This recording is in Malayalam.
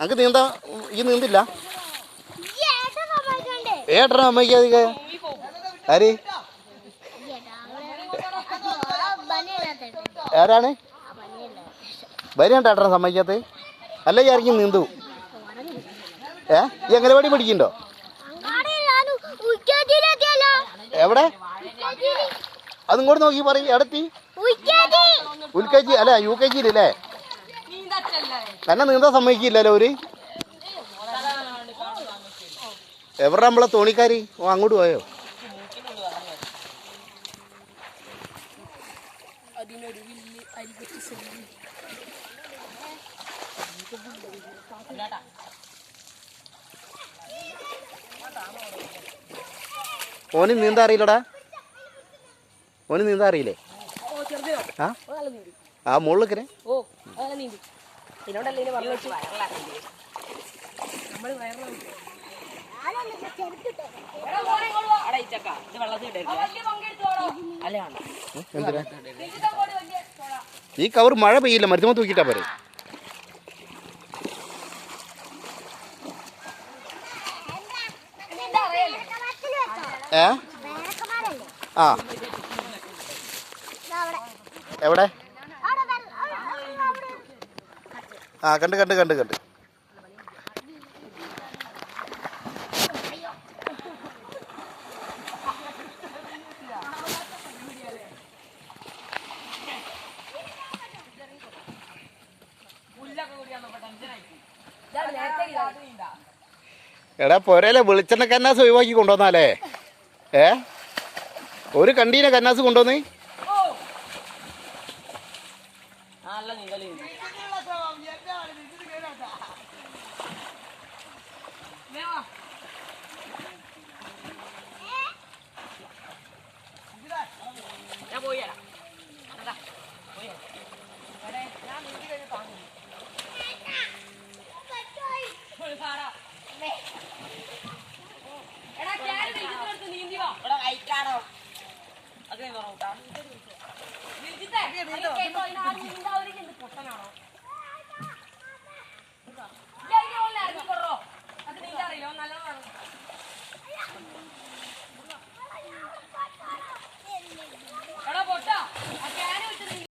അനക്ക് നീന്താ ഈ നീന്തില്ല? ഏട്ടനാ അമ്മയ്ക്ക് അധിക ആര്. ആരാണ്? ഏട്ടനെ സമ്മതിക്കാത്ത? അല്ല ഈ ഇറങ്ങി നീന്തു. ഏ? ഈ അംഗനവാടി പഠിക്കണ്ടോ ഉച്ചത്തിലെത്തിയല്ലോ. എവിടെ അതും അതിങ്ങോട്ട് നോക്കി പറയും എടത്തി ഉൽക്കാജി ഉൽ അല്ല യു കെ ജിയിലല്ലേ? എന്നെ നീന്താൻ സമ്മതിക്കില്ലല്ലോ ഒരു? എവിടെ നമ്മളെ തോണിക്കാരി? ഓ അങ്ങോട്ട് പോയോ? ഓന് നീന്താ അറിയില്ലടാ. ഓന് നീന്താ അറിയില്ലേ? ആ? ആ മുകളിലേക്കിനെ ഓ നീന്തി. ഇതിനോടല്ലേ ഇനി പറഞ്ഞു വെച്ചു നമ്മൾ എന്തിനാ? ഈ കവർ മഴ പെയ്യില്ല മരുന്ന് തൂക്കിട്ടാ പോരെ. ഏ? ആ. എവിടെ? ആ കണ്ട് കണ്ട് കണ്ട് കണ്ട്. എടാ പൊരയിലെ വെളിച്ചെണ്ണ കന്നാസ് ഒഴിവാക്കി കൊണ്ടുവന്നാലേ. ഏ? ഒരു കണ്ടീനെ കന്നാസ് കൊണ്ടുവന്നേ. നല്ല നീന്തൽ. നീന്തി ഞാൻ പോയി തരാം പോയി ഞാൻ നീന്തി കഴിഞ്ഞ് താങ്ങും. ഒരു സാറാ. എടാ, ക്യാരി നിൽക്കുന്നിടത്ത് നീന്തി വാ. അത് നീന്തണം